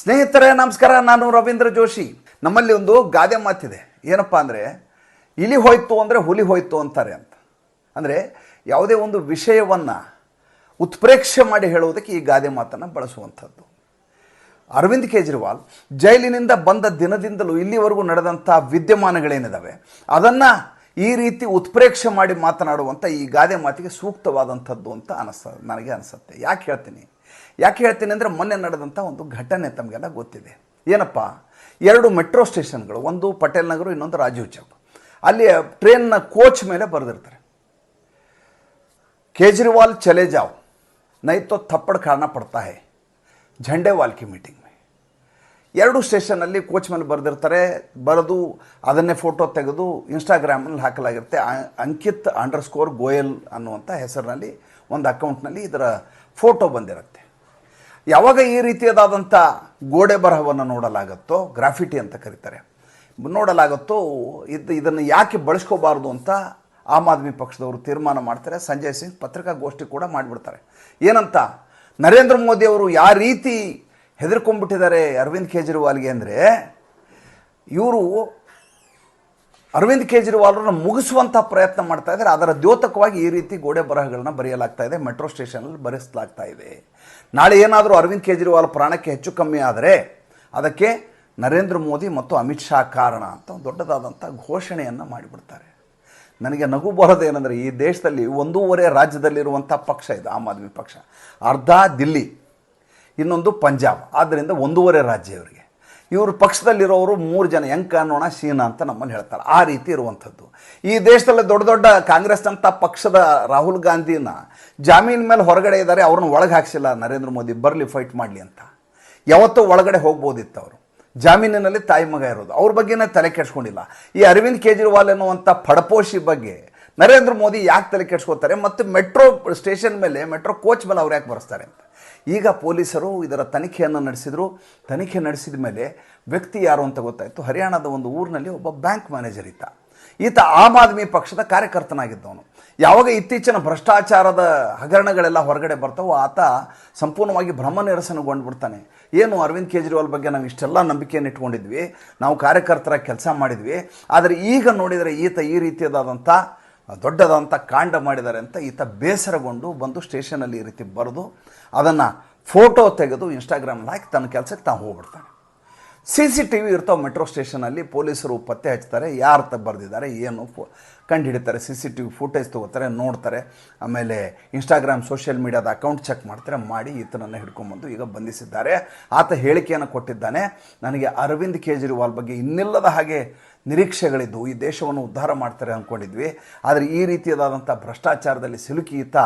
ಸ್ನೇಹಿತರೆ, ನಮಸ್ಕಾರ. ನಾನು ರವೀಂದ್ರ ಜೋಶಿ. ನಮ್ಮಲ್ಲಿ ಒಂದು ಗಾದೆ ಮಾತಿದೆ. ಏನಪ್ಪ ಅಂದರೆ, ಇಲಿ ಹೋಯ್ತು ಅಂದರೆ ಹುಲಿ ಹೋಯ್ತು ಅಂತಾರೆ ಅಂತ. ಅಂದರೆ ಯಾವುದೇ ಒಂದು ವಿಷಯವನ್ನು ಉತ್ಪ್ರೇಕ್ಷೆ ಮಾಡಿ ಹೇಳುವುದಕ್ಕೆ ಈ ಗಾದೆ ಮಾತನ್ನು ಬಳಸುವಂಥದ್ದು. ಅರವಿಂದ್ ಕೇಜ್ರಿವಾಲ್ ಜೈಲಿನಿಂದ ಬಂದ ದಿನದಿಂದಲೂ ಇಲ್ಲಿವರೆಗೂ ನಡೆದಂಥ ವಿದ್ಯಮಾನಗಳೇನಿದ್ದಾವೆ ಅದನ್ನು ಈ ರೀತಿ ಉತ್ಪ್ರೇಕ್ಷೆ ಮಾಡಿ ಮಾತನಾಡುವಂಥ ಈ ಗಾದೆ ಮಾತಿಗೆ ಸೂಕ್ತವಾದಂಥದ್ದು ಅಂತ ಅನಿಸ್ತದೆ ನನಗೆ ಅನಿಸುತ್ತೆ. ಯಾಕೆ ಹೇಳ್ತೀನಿ? ಯಾಕೆ ಹೇಳ್ತೀನಿ ಅಂದರೆ ಮೊನ್ನೆ ನಡೆದಂಥ ಒಂದು ಘಟನೆ ತಮಗೆಲ್ಲ ಗೊತ್ತಿದೆ. ಏನಪ್ಪ? ಎರಡು ಮೆಟ್ರೋ ಸ್ಟೇಷನ್ಗಳು, ಒಂದು ಪಟೇಲ್ ನಗರ, ಇನ್ನೊಂದು ರಾಜೀವ್ ಚೌಕ್. ಅಲ್ಲಿ ಟ್ರೈನ್ನ ಕೋಚ್ ಮೇಲೆ ಬರೆದಿರ್ತಾರೆ. ಕೇಜ್ರಿವಾಲ್ ಚಲೇ ಜಾವ್ ನೈತೋ ಥಪ್ಪಡ್ ಕಾರಣ ಪಡ್ತಾ ಹೇ ಝಂಡೆ ವಾಲ್ಕಿ ಮೀಟಿಂಗ್ ಮೇ. ಎರಡು ಸ್ಟೇಷನಲ್ಲಿ ಕೋಚ್ ಮೇಲೆ ಬರೆದಿರ್ತಾರೆ, ಬರೆದು ಅದನ್ನೇ ಫೋಟೋ ತೆಗೆದು ಇನ್ಸ್ಟಾಗ್ರಾಮಲ್ಲಿ ಹಾಕಲಾಗಿರುತ್ತೆ ಅಂಕಿತ್ ಅಂಡರ್ ಸ್ಕೋರ್ ಗೋಯಲ್ ಅನ್ನುವಂಥ ಹೆಸರಿನಲ್ಲಿ ಒಂದು ಅಕೌಂಟ್ನಲ್ಲಿ ಇದರ ಫೋಟೋ ಬಂದಿರುತ್ತೆ. ಯಾವಾಗ ಈ ರೀತಿಯಾದಂಥ ಗೋಡೆ ಬರಹವನ್ನು ನೋಡಲಾಗುತ್ತೋ, ಗ್ರಾಫಿಟಿ ಅಂತ ಕರೀತಾರೆ. ನೋಡಲಾಗುತ್ತೋ, ಇದು, ಇದನ್ನು ಯಾಕೆ ಬಳಸ್ಕೋಬಾರ್ದು ಅಂತ ಆಮ್ ಆದ್ಮಿ ಪಕ್ಷದವರು ತೀರ್ಮಾನ ಮಾಡ್ತಾರೆ. ಸಂಜಯ್ ಸಿಂಗ್ ಪತ್ರಿಕಾಗೋಷ್ಠಿ ಕೂಡ ಮಾಡಿಬಿಡ್ತಾರೆ. ಏನಂತ, ನರೇಂದ್ರ ಮೋದಿ ಅವರು ಯಾವ ರೀತಿ ಹೆದರ್ಕೊಂಡ್ಬಿಟ್ಟಿದ್ದಾರೆ ಅರವಿಂದ್ ಕೇಜ್ರಿವಾಲ್ಗೆ ಅಂದರೆ, ಇವರು ಅರವಿಂದ್ ಕೇಜ್ರಿವಾಲ್ರನ್ನ ಮುಗಿಸುವಂಥ ಪ್ರಯತ್ನ ಮಾಡ್ತಾ ಇದ್ದಾರೆ. ಅದರ ದ್ಯೋತಕವಾಗಿ ಈ ರೀತಿ ಗೋಡೆ ಬರಹಗಳನ್ನ ಬರೆಯಲಾಗ್ತಾ ಇದೆ, ಮೆಟ್ರೋ ಸ್ಟೇಷನಲ್ಲಿ ಬರೆಸಲಾಗ್ತಾ ಇದೆ. ನಾಳೆ ಏನಾದರೂ ಅರವಿಂದ್ ಕೇಜ್ರಿವಾಲ್ ಪ್ರಾಣಕ್ಕೆ ಹೆಚ್ಚು ಕಮ್ಮಿ ಆದರೆ ಅದಕ್ಕೆ ನರೇಂದ್ರ ಮೋದಿ ಮತ್ತು ಅಮಿತ್ ಶಾ ಕಾರಣ ಅಂತ ಒಂದು ದೊಡ್ಡದಾದಂಥ ಘೋಷಣೆಯನ್ನು ಮಾಡಿಬಿಡ್ತಾರೆ. ನನಗೆ ನಗು ಬರೋದೇನೆಂದರೆ ಈ ದೇಶದಲ್ಲಿ ಒಂದೂವರೆ ರಾಜ್ಯದಲ್ಲಿರುವಂಥ ಪಕ್ಷ ಇದು, ಆಮ್ ಆದ್ಮಿ ಪಕ್ಷ. ಅರ್ಧ ದಿಲ್ಲಿ, ಇನ್ನೊಂದು ಪಂಜಾಬ್. ಆದ್ದರಿಂದ ಒಂದೂವರೆ ರಾಜ್ಯ ಇವರಿಗೆ. ಇವರು ಪಕ್ಷದಲ್ಲಿರೋರು ಮೂರು ಜನ, ಯಂಕ, ಅನ್ನೋಣ ಸೀನಾ ಅಂತ ನಮ್ಮಲ್ಲಿ ಹೇಳ್ತಾರೆ ಆ ರೀತಿ ಇರುವಂಥದ್ದು. ಈ ದೇಶದಲ್ಲಿ ದೊಡ್ಡ ದೊಡ್ಡ ಕಾಂಗ್ರೆಸ್ನಂಥ ಪಕ್ಷದ ರಾಹುಲ್ ಗಾಂಧಿನ ಜಾಮೀನು ಮೇಲೆ ಹೊರಗಡೆ ಇದ್ದಾರೆ, ಅವ್ರನ್ನ ಒಳಗೆ ಹಾಕ್ಸಿಲ್ಲ, ನರೇಂದ್ರ ಮೋದಿ, ಬರಲಿ ಫೈಟ್ ಮಾಡಲಿ ಅಂತ. ಯಾವತ್ತೂ ಒಳಗಡೆ ಹೋಗ್ಬೋದಿತ್ತು ಅವರು. ಜಾಮೀನಿನಲ್ಲಿ ತಾಯಿ ಮಗ ಇರೋದು. ಅವ್ರ ಬಗ್ಗೆನೇ ತಲೆ ಕೆಡ್ಸ್ಕೊಂಡಿಲ್ಲ. ಈ ಅರವಿಂದ್ ಕೇಜ್ರಿವಾಲ್ ಎನ್ನುವಂಥ ಪಡಪೋಷಿ ಬಗ್ಗೆ ನರೇಂದ್ರ ಮೋದಿ ಯಾಕೆ ತಲೆ ಕೆಡ್ಸ್ಕೊತಾರೆ? ಮತ್ತು ಮೆಟ್ರೋ ಸ್ಟೇಷನ್ ಮೇಲೆ, ಮೆಟ್ರೋ ಕೋಚ್ ಮೇಲೆ ಅವ್ರು ಯಾಕೆ ಬರೆಸ್ತಾರೆ ಅಂತ? ಈಗ ಪೊಲೀಸರು ಇದರ ತನಿಖೆಯನ್ನು ನಡೆಸಿದರು. ತನಿಖೆ ನಡೆಸಿದ ಮೇಲೆ ವ್ಯಕ್ತಿ ಯಾರು ಅಂತ ಗೊತ್ತಾಯಿತು. ಹರಿಯಾಣದ ಒಂದು ಊರಿನಲ್ಲಿ ಒಬ್ಬ ಬ್ಯಾಂಕ್ ಮ್ಯಾನೇಜರ್ ಇತ್ತ ಈತ ಆಮ್ ಆದ್ಮಿ ಪಕ್ಷದ ಕಾರ್ಯಕರ್ತನಾಗಿದ್ದವನು. ಯಾವಾಗ ಇತ್ತೀಚಿನ ಭ್ರಷ್ಟಾಚಾರದ ಹಗರಣಗಳೆಲ್ಲ ಹೊರಗಡೆ ಬರ್ತಾವೋ ಆತ ಸಂಪೂರ್ಣವಾಗಿ ಭ್ರಮ ನಿರಸನಗೊಂಡ್ಬಿಡ್ತಾನೆ. ಏನು ಅರವಿಂದ್ ಕೇಜ್ರಿವಾಲ್ ಬಗ್ಗೆ ನಾವು ಇಷ್ಟೆಲ್ಲ ನಂಬಿಕೆಯನ್ನು ಇಟ್ಕೊಂಡಿದ್ವಿ. ನಾವು ಕಾರ್ಯಕರ್ತರ ಕೆಲಸ ಮಾಡಿದ್ವಿ. ಆದರೆ ಈಗ ನೋಡಿದರೆ ಈತ ಈ ರೀತಿಯಾದಂಥ ದೊಡ್ಡದಾದಂಥ ಕಾಂಡ ಮಾಡಿದ್ದಾರೆ ಅಂತ ಈತ ಬೇಸರಗೊಂಡು ಬಂದು ಸ್ಟೇಷನಲ್ಲಿ ಈ ರೀತಿ ಬರೆದು ಅದನ್ನು ಫೋಟೋ ತೆಗೆದು ಇನ್ಸ್ಟಾಗ್ರಾಮಲ್ಲಿ ಹಾಕಿ ತನ್ನ ಕೆಲಸಕ್ಕೆ ತಾವು ಹೋಗ್ಬಿಡ್ತಾನೆ. ಸಿ ಸಿ ಟಿ ವಿ ಇರ್ತಾವೆ ಮೆಟ್ರೋ ಸ್ಟೇಷನಲ್ಲಿ ಪೊಲೀಸರು ಪತ್ತೆ ಹಚ್ತಾರೆ, ಯಾರು ತ ಬರೆದಿದ್ದಾರೆ, ಏನು ಫೋ ಕಂಡು ಹಿಡಿತಾರೆ C C T V footage ತೊಗೋತಾರೆ, ನೋಡ್ತಾರೆ, ಆಮೇಲೆ ಇನ್ಸ್ಟಾಗ್ರಾಮ್ ಸೋಷಿಯಲ್ ಮೀಡಿಯಾದ ಅಕೌಂಟ್ ಚೆಕ್ ಮಾಡ್ತಾರೆ, ಮಾಡಿ ಈತನನ್ನು ಹಿಡ್ಕೊಂಬಂದು ಈಗ ಬಂಧಿಸಿದ್ದಾರೆ. ಆತ ಹೇಳಿಕೆಯನ್ನು ಕೊಟ್ಟಿದ್ದಾನೆ, ನನಗೆ ಅರವಿಂದ್ ಕೇಜ್ರಿವಾಲ್ ಬಗ್ಗೆ ಇನ್ನಿಲ್ಲದ ಹಾಗೆ ನಿರೀಕ್ಷೆಗಳಿದ್ದವು ಈ ದೇಶವನ್ನು ಉದ್ಧಾರ ಮಾಡ್ತಾರೆ ಅಂದ್ಕೊಂಡಿದ್ವಿ ಆದರೆ ಈ ರೀತಿಯಾದಂಥ ಭ್ರಷ್ಟಾಚಾರದಲ್ಲಿ ಸಿಲುಕಿ ಈತ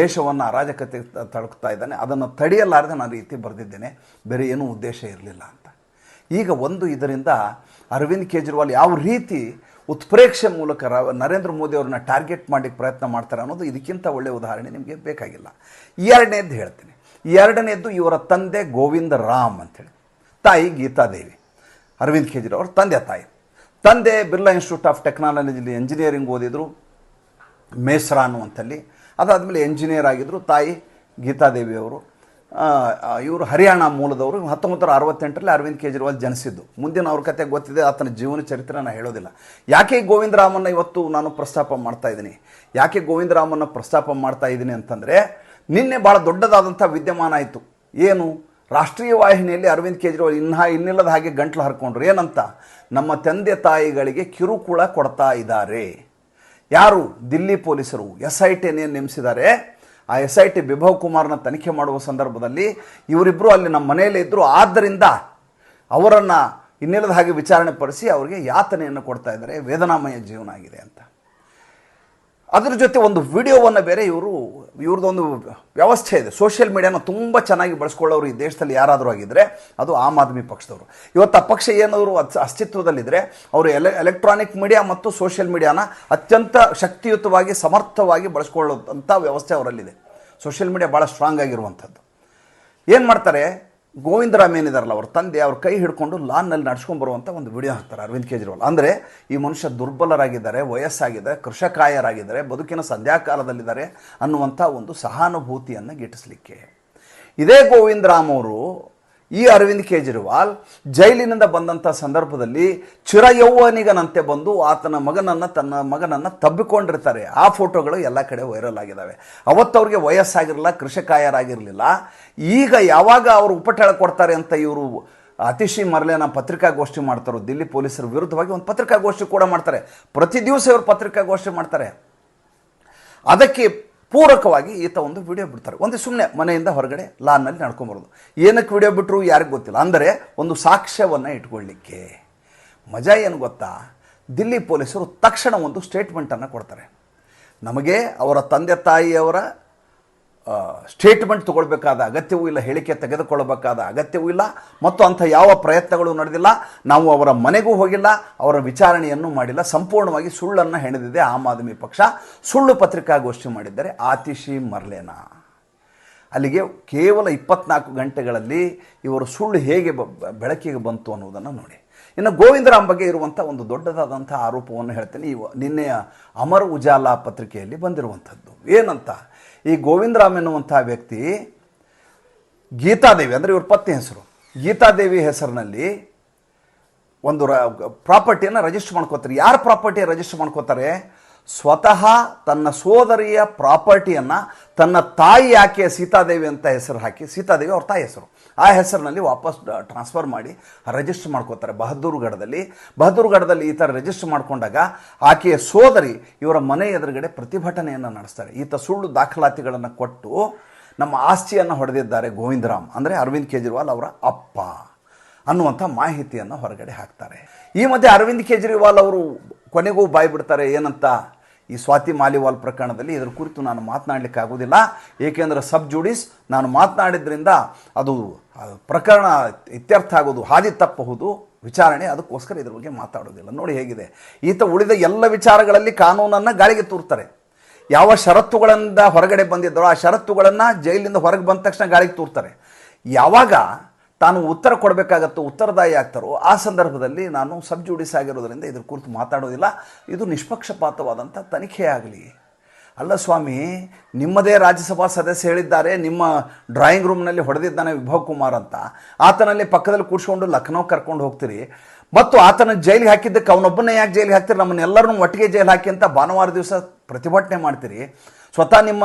ದೇಶವನ್ನು ಅರಾಜಕತೆ ತಳುಕ್ತಾ ಇದ್ದಾನೆ. ಅದನ್ನು ತಡೆಯಲಾರದೆ ನಾನು ರೀತಿ ಬರೆದಿದ್ದೇನೆ. ಬೇರೆ ಏನೂ ಉದ್ದೇಶ ಇರಲಿಲ್ಲ ಅಂತ. ಈಗ ಒಂದು ಇದರಿಂದ ಅರವಿಂದ್ ಕೇಜ್ರಿವಾಲ್ ಯಾವ ರೀತಿ ಉತ್ಪ್ರೇಕ್ಷೆ ಮೂಲಕ ನರೇಂದ್ರ ಮೋದಿ ಅವ್ರನ್ನ ಟಾರ್ಗೆಟ್ ಮಾಡಲಿಕ್ಕೆ ಪ್ರಯತ್ನ ಮಾಡ್ತಾರೆ ಅನ್ನೋದು ಇದಕ್ಕಿಂತ ಒಳ್ಳೆಯ ಉದಾಹರಣೆ ನಿಮಗೆ ಬೇಕಾಗಿಲ್ಲ. ಎರಡನೇದ್ದು ಹೇಳ್ತೀನಿ. ಎರಡನೇದ್ದು ಇವರ ತಂದೆ ಗೋವಿಂದ ರಾಮ್ ಅಂಥೇಳಿ. ತಾಯಿ ಗೀತಾದೇವಿ ಅರವಿಂದ್ ಕೇಜ್ರಿವಾಲ್ ಅವ್ರ ತಂದೆ ತಾಯಿ. ತಂದೆ ಬಿರ್ಲಾ ಇನ್ಸ್ಟಿಟ್ಯೂಟ್ ಆಫ್ ಟೆಕ್ನಾಲಜಿಯಲ್ಲಿ ಎಂಜಿನಿಯರಿಂಗ್ ಓದಿದರು. ಮೇಸ್ರಾ ಅನ್ನುವಂಥಲ್ಲಿ ಅದಾದಮೇಲೆ ಎಂಜಿನಿಯರ್ ಆಗಿದ್ದರು ತಾಯಿ ಗೀತಾದೇವಿಯವರು ಇವರು ಹರಿಯಾಣ ಮೂಲದವರು. ಹತ್ತೊಂಬತ್ತು ನೂರ ಅರವತ್ತೆಂಟರಲ್ಲಿ ಅರವಿಂದ್ ಕೇಜ್ರಿವಾಲ್ ಜನಿಸಿದ್ದು. ಮುಂದಿನ ಅವ್ರ ಕತೆ ಗೊತ್ತಿದೆ, ಆತನ ಜೀವನ ಚರಿತ್ರೆ ನಾನು ಹೇಳೋದಿಲ್ಲ. ಯಾಕೆ ಗೋವಿಂದ ರಾಮನ್ನ ಇವತ್ತು ನಾನು ಪ್ರಸ್ತಾಪ ಮಾಡ್ತಾ ಇದ್ದೀನಿ? ಯಾಕೆ ಗೋವಿಂದ ರಾಮನ್ನ ಪ್ರಸ್ತಾಪ ಮಾಡ್ತಾ ಇದ್ದೀನಿ ಅಂತಂದರೆ, ನಿನ್ನೆ ಭಾಳ ದೊಡ್ಡದಾದಂಥ ವಿದ್ಯಮಾನ ಆಯಿತು. ಏನು? ರಾಷ್ಟ್ರೀಯ ವಾಹಿನಿಯಲ್ಲಿ ಅರವಿಂದ್ ಕೇಜ್ರಿವಾಲ್ ಇನ್ನ ಇನ್ನಿಲ್ಲದ ಹಾಗೆ ಗಂಟ್ಲು ಹರ್ಕೊಂಡ್ರು. ಏನಂತ? ನಮ್ಮ ತಂದೆ ತಾಯಿಗಳಿಗೆ ಕಿರುಕುಳ ಕೊಡ್ತಾ ಇದ್ದಾರೆ. ಯಾರು? ದಿಲ್ಲಿ ಪೊಲೀಸರು. ಎಸ್ ಐ ಟಿಯನ್ನು ನೇಮಿಸಿದ್ದಾರೆ. ಆ ಎಸ್ ಐ ಟಿ ವಿಭವ್ ಕುಮಾರ್ನ ತನಿಖೆ ಮಾಡುವ ಸಂದರ್ಭದಲ್ಲಿ ಇವರಿಬ್ಬರು ಅಲ್ಲಿ ನಮ್ಮ ಮನೆಯಲ್ಲೇ ಇದ್ದರು ಆದ್ದರಿಂದ ಅವರನ್ನು ಇನ್ನಿಲ್ಲದ ಹಾಗೆ ವಿಚಾರಣೆ ಪಡಿಸಿ ಅವರಿಗೆ ಯಾತನೆಯನ್ನು ಕೊಡ್ತಾ ಇದ್ದಾರೆ. ವೇದನಾಮಯ ಜೀವನ ಆಗಿದೆ ಅಂತ. ಅದರ ಜೊತೆ ಒಂದು ವಿಡಿಯೋವನ್ನು ಬೇರೆ ಇವರು ಇವ್ರದ್ದೊಂದು ವ್ಯವಸ್ಥೆ ಇದೆ. ಸೋಷಿಯಲ್ ಮೀಡಿಯಾನ ತುಂಬ ಚೆನ್ನಾಗಿ ಬಳಸ್ಕೊಳ್ಳೋರು ಈ ದೇಶದಲ್ಲಿ ಯಾರಾದರೂ ಆಗಿದ್ದರೆ ಅದು ಆಮ್ ಆದ್ಮಿ ಪಕ್ಷದವರು. ಇವತ್ತು ಆ ಪಕ್ಷ ಏನಾದರೂ ಅಸ್- ಅಸ್ತಿತ್ವದಲ್ಲಿದ್ದರೆ ಅವರು ಎಲೆ ಎಲೆಕ್ಟ್ರಾನಿಕ್ ಮೀಡಿಯಾ ಮತ್ತು ಸೋಷಿಯಲ್ ಮೀಡಿಯಾನ ಅತ್ಯಂತ ಶಕ್ತಿಯುತವಾಗಿ, ಸಮರ್ಥವಾಗಿ ಬಳಸ್ಕೊಳ್ಳೋಂಥ ವ್ಯವಸ್ಥೆ ಅವರಲ್ಲಿದೆ. ಸೋಷಿಯಲ್ ಮೀಡಿಯಾ ಭಾಳ ಸ್ಟ್ರಾಂಗ್ ಆಗಿರುವಂಥದ್ದು. ಏನು ಮಾಡ್ತಾರೆ? ಗೋವಿಂದರಾಮ್ ಏನಿದಾರಲ್ಲ, ಅವ್ರ ತಂದೆ ಅವ್ರ ಕೈ ಹಿಡ್ಕೊಂಡು ಲಾನ್ನಲ್ಲಿ ನಡ್ಸ್ಕೊಂಡು ಬರುವಂಥ ಒಂದು ವಿಡಿಯೋ ಹಾಕ್ತಾರೆ ಅರವಿಂದ್ ಕೇಜ್ರಿವಾಲ್. ಅಂದರೆ ಈ ಮನುಷ್ಯ ದುರ್ಬಲರಾಗಿದ್ದಾರೆ ವಯಸ್ಸಾಗಿದ್ದಾರೆ ಕೃಷಕಾಯರಾಗಿದ್ದಾರೆ, ಬದುಕಿನ ಸಂಧ್ಯಾಕಾಲದಲ್ಲಿದ್ದಾರೆ ಅನ್ನುವಂಥ ಒಂದು ಸಹಾನುಭೂತಿಯನ್ನು ಗಿಟ್ಟಿಸ್ಲಿಕ್ಕೆ. ಇದೇ ಗೋವಿಂದರಾಮ್ ಅವರು ಈ ಅರವಿಂದ್ ಕೇಜ್ರಿವಾಲ್ ಜೈಲಿನಿಂದ ಬಂದಂಥ ಸಂದರ್ಭದಲ್ಲಿ ಚಿರಯೌವನಿಗನಂತೆ ಬಂದು ಆತನ ಮಗನನ್ನು ತನ್ನ ಮಗನನ್ನು ತಬ್ಬಿಕೊಂಡಿರ್ತಾರೆ. ಆ ಫೋಟೋಗಳು ಎಲ್ಲ ಕಡೆ ವೈರಲ್ ಆಗಿದ್ದಾವೆ ಅವತ್ತು ಅವ್ರಿಗೆ ವಯಸ್ಸಾಗಿರಲಿಲ್ಲ, ಕೃಷಿಕಾಯರಾಗಿರಲಿಲ್ಲ. ಈಗ ಯಾವಾಗ ಅವರು ಉಪಟಳ ಕೊಡ್ತಾರೆ ಅಂತ ಇವರು ಅತಿಶಿ ಮರಲೇನ ಪತ್ರಿಕಾಗೋಷ್ಠಿ ಮಾಡ್ತಾರೋ, ದಿಲ್ಲಿ ಪೊಲೀಸರ ವಿರುದ್ಧವಾಗಿ ಒಂದು ಪತ್ರಿಕಾಗೋಷ್ಠಿ ಕೂಡ ಮಾಡ್ತಾರೆ. ಪ್ರತಿ ದಿವಸ ಇವರು ಪತ್ರಿಕಾಗೋಷ್ಠಿ ಮಾಡ್ತಾರೆ. ಅದಕ್ಕೆ ಪೂರಕವಾಗಿ ಈತ ಒಂದು ವಿಡಿಯೋ ಬಿಡ್ತಾರೆ. ಒಂದು ಸುಮ್ಮನೆ ಮನೆಯಿಂದ ಹೊರಗಡೆ ಲಾನ್ನಲ್ಲಿ ನಡ್ಕೊಂಬರೋದು. ಏನಕ್ಕೆ ವಿಡಿಯೋ ಬಿಟ್ಟರು ಯಾರಿಗೂ ಗೊತ್ತಿಲ್ಲ. ಅಂದರೆ ಒಂದು ಸಾಕ್ಷ್ಯವನ್ನು ಇಟ್ಕೊಳ್ಳಿಕ್ಕೆ. ಮಜಾ ಏನು ಗೊತ್ತಾ? ದಿಲ್ಲಿ ಪೊಲೀಸರು ತಕ್ಷಣ ಒಂದು ಸ್ಟೇಟ್ಮೆಂಟನ್ನು ಕೊಡ್ತಾರೆ. ನಮಗೆ ಅವರ ತಂದೆ ತಾಯಿಯವರ ಸ್ಟೇಟ್ಮೆಂಟ್ ತಗೊಳ್ಬೇಕಾದ ಅಗತ್ಯವೂ ಇಲ್ಲ, ಹೇಳಿಕೆ ತೆಗೆದುಕೊಳ್ಳಬೇಕಾದ ಅಗತ್ಯವೂ ಇಲ್ಲ, ಮತ್ತು ಅಂಥ ಯಾವ ಪ್ರಯತ್ನಗಳು ನಡೆದಿಲ್ಲ, ನಾವು ಅವರ ಮನೆಗೂ ಹೋಗಿಲ್ಲ, ಅವರ ವಿಚಾರಣೆಯನ್ನು ಮಾಡಿಲ್ಲ, ಸಂಪೂರ್ಣವಾಗಿ ಸುಳ್ಳನ್ನು ಹೆಣೆದಿದೆ ಆಮ್ ಆದ್ಮಿ ಪಕ್ಷ. ಸುಳ್ಳು ಪತ್ರಿಕಾಗೋಷ್ಠಿ ಮಾಡಿದ್ದಾರೆ, ಆತಿಶಿ ಮರ್ಲೇನಾ. ಅಲ್ಲಿಗೆ ಕೇವಲ ಇಪ್ಪತ್ನಾಲ್ಕು ಗಂಟೆಗಳಲ್ಲಿ ಇವರು ಸುಳ್ಳು ಹೇಗೆ ಬೆಳಕಿಗೆ ಬಂತು ಅನ್ನೋದನ್ನು ನೋಡಿ. ಇನ್ನು ಗೋವಿಂದರಾಮ್ ಬಗ್ಗೆ ಇರುವಂಥ ಒಂದು ದೊಡ್ಡದಾದಂಥ ಆರೋಪವನ್ನು ಹೇಳ್ತೇನೆ. ಇವ ನಿನ್ನೆಯ ಅಮರ್ ಉಜಾಲಾ ಪತ್ರಿಕೆಯಲ್ಲಿ ಬಂದಿರುವಂಥದ್ದು. ಏನಂತ? ಈ ಗೋವಿಂದರಾಮ್ ಎನ್ನುವಂಥ ವ್ಯಕ್ತಿ ಗೀತಾದೇವಿ, ಅಂದರೆ ಇವ್ರ ಪತ್ನಿ ಹೆಸರು. ಗೀತಾದೇವಿ ಹೆಸರಿನಲ್ಲಿ ಒಂದು ರ ಪ್ರಾಪರ್ಟಿಯನ್ನು ರಿಜಿಸ್ಟರ್ ಮಾಡ್ಕೋತಾರೆ. ಯಾರು ಪ್ರಾಪರ್ಟಿ ರಿಜಿಸ್ಟರ್ ಮಾಡ್ಕೋತಾರೆ? ಸ್ವತಃ ತನ್ನ ಸೋದರಿಯ ಪ್ರಾಪರ್ಟಿಯನ್ನು ತನ್ನ ತಾಯಿ ಯಾಕೆ ಸೀತಾದೇವಿ ಅಂತ ಹೆಸರು ಹಾಕಿ, ಸೀತಾದೇವಿ ಅವ್ರ ತಾಯಿ ಹೆಸರು. ಆ ಹೆಸರಿನಲ್ಲಿ ವಾಪಸ್ ಟ್ರಾನ್ಸ್ಫರ್ ಮಾಡಿ ರಿಜಿಸ್ಟರ್ ಮಾಡ್ಕೋತಾರೆ ಬಹದ್ದೂರ್ಗಢದಲ್ಲಿ ಬಹದ್ದೂರ್ಗಢದಲ್ಲಿ ಈ ಥರ ರಿಜಿಸ್ಟರ್ ಮಾಡಿಕೊಂಡಾಗ ಆಕೆಯ ಸೋದರಿ ಇವರ ಮನೆ ಎದುರುಗಡೆ ಪ್ರತಿಭಟನೆಯನ್ನು ನಡೆಸ್ತಾರೆ. ಈತ ಸುಳ್ಳು ದಾಖಲಾತಿಗಳನ್ನು ಕೊಟ್ಟು ನಮ್ಮ ಆಸ್ತಿಯನ್ನು ಹೊಡೆದಿದ್ದಾರೆ ಗೋವಿಂದರಾಮ್, ಅಂದರೆ ಅರವಿಂದ್ ಕೇಜ್ರಿವಾಲ್ ಅವರ ಅಪ್ಪ ಅನ್ನುವಂಥ ಮಾಹಿತಿಯನ್ನು ಹೊರಗಡೆ ಹಾಕ್ತಾರೆ. ಈ ಮಧ್ಯೆ ಅರವಿಂದ್ ಕೇಜ್ರಿವಾಲ್ ಅವರು ಕೊನೆಗೂ ಬಾಯಿ ಬಿಡ್ತಾರೆ ಏನಂತ ಈ ಸ್ವಾತಿ ಮಾಲಿವಾಲ್ ಪ್ರಕರಣದಲ್ಲಿ ಇದರ ಕುರಿತು ನಾನು ಮಾತನಾಡಲಿಕ್ಕೆ ಆಗೋದಿಲ್ಲ ಏಕೆಂದರೆ ಸಬ್ ಜುಡಿಸ್ ನಾನು ಮಾತನಾಡಿದ್ರಿಂದ ಅದು ಪ್ರಕರಣ ಇತ್ಯರ್ಥ ಆಗೋದು, ಹಾದಿ ತಪ್ಪಬಹುದು ವಿಚಾರಣೆ ಅದಕ್ಕೋಸ್ಕರ ಇದ್ರ ಬಗ್ಗೆ ಮಾತಾಡೋದಿಲ್ಲ. ನೋಡಿ ಹೇಗಿದೆ. ಈತ ಉಳಿದ ಎಲ್ಲ ವಿಚಾರಗಳಲ್ಲಿ ಕಾನೂನನ್ನು ಗಾಳಿಗೆ ತೂರ್ತಾರೆ. ಯಾವ ಷರತ್ತುಗಳಿಂದ ಹೊರಗಡೆ ಬಂದಿದ್ದರೋ ಆ ಷರತ್ತುಗಳನ್ನು ಜೈಲಿಂದ ಹೊರಗೆ ಬಂದ ತಕ್ಷಣ ಗಾಳಿಗೆ ತೂರ್ತಾರೆ. ಯಾವಾಗ ತಾನು ಉತ್ತರ ಕೊಡಬೇಕಾಗತ್ತೋ ಉತ್ತರದಾಯಿ ಆಗ್ತಾರೋ ಆ ಸಂದರ್ಭದಲ್ಲಿ ನಾನು ಸಬ್ ಜುಡಿಸ್ ಆಗಿರೋದ್ರಿಂದ ಇದ್ರ ಕುರಿತು ಮಾತಾಡೋದಿಲ್ಲ. ಇದು ನಿಷ್ಪಕ್ಷಪಾತವಾದಂಥ ತನಿಖೆ ಆಗಲಿ. ಅಲ್ಲ ಸ್ವಾಮಿ, ನಿಮ್ಮದೇ ರಾಜ್ಯಸಭಾ ಸದಸ್ಯ ಹೇಳಿದ್ದಾರೆ, ನಿಮ್ಮ ಡ್ರಾಯಿಂಗ್ ರೂಮ್ನಲ್ಲಿ ಹೊಡೆದಿದ್ದಾನೆ ವಿಭವ್ ಕುಮಾರ್ ಅಂತ. ಆತನಲ್ಲಿ ಪಕ್ಕದಲ್ಲಿ ಕೂಡ್ಸ್ಕೊಂಡು ಲಖನೌ ಕರ್ಕೊಂಡು ಹೋಗ್ತೀರಿ. ಮತ್ತು ಆತನ ಜೈಲಿಗೆ ಹಾಕಿದ್ದಕ್ಕೆ ಅವನೊಬ್ಬನೇ ಯಾಕೆ ಜೈಲಿಗೆ ಹಾಕ್ತೀರಿ? ನಮ್ಮನ್ನೆಲ್ಲರನ್ನೂ ಒಟ್ಟಿಗೆ ಜೈಲು ಹಾಕಿ ಅಂತ ಭಾನುವಾರ ದಿವಸ ಪ್ರತಿಭಟನೆ ಮಾಡ್ತೀರಿ. ಸ್ವತಃ ನಿಮ್ಮ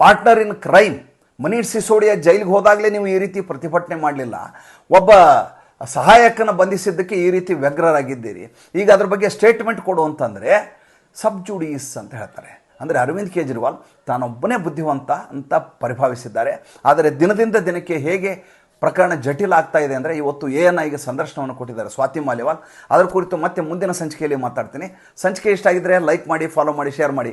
partner in crime Manish Sisodia ಜೈಲಿಗೆ ಹೋದಾಗಲೇ ನೀವು ಈ ರೀತಿ ಪ್ರತಿಭಟನೆ ಮಾಡಲಿಲ್ಲ. ಒಬ್ಬ ಸಹಾಯಕನ ಬಂಧಿಸಿದ್ದಕ್ಕೆ ಈ ರೀತಿ ವ್ಯಗ್ರರಾಗಿದ್ದೀರಿ. ಈಗ ಅದ್ರ ಬಗ್ಗೆ ಸ್ಟೇಟ್ಮೆಂಟ್ ಕೊಡು ಅಂತಂದರೆ ಸಬ್ ಜುಡೀಸ್ ಅಂತ ಹೇಳ್ತಾರೆ. ಅಂದರೆ ಅರವಿಂದ್ ಕೇಜ್ರಿವಾಲ್ ತಾನೊಬ್ಬನೇ ಬುದ್ಧಿವಂತ ಅಂತ ಪರಿಭಾವಿಸಿದ್ದಾರೆ. ಆದರೆ ದಿನದಿಂದ ದಿನಕ್ಕೆ ಹೇಗೆ ಪ್ರಕರಣ ಜಟಿಲ ಆಗ್ತಾ ಇದೆ ಅಂದರೆ ಇವತ್ತು ಎ ಎನ್ ಐಗೆ ಸಂದರ್ಶನವನ್ನು ಕೊಟ್ಟಿದ್ದಾರೆ ಸ್ವಾತಿ ಮಾಲಿವಾಲ್. ಅದರ ಕುರಿತು ಮತ್ತೆ ಮುಂದಿನ ಸಂಚಿಕೆಯಲ್ಲಿ ಮಾತಾಡ್ತೀನಿ. ಸಂಚಿಕೆ ಇಷ್ಟ ಆಗಿದ್ದರೆ ಲೈಕ್ ಮಾಡಿ ಫಾಲೋ ಮಾಡಿ ಶೇರ್ ಮಾಡಿ.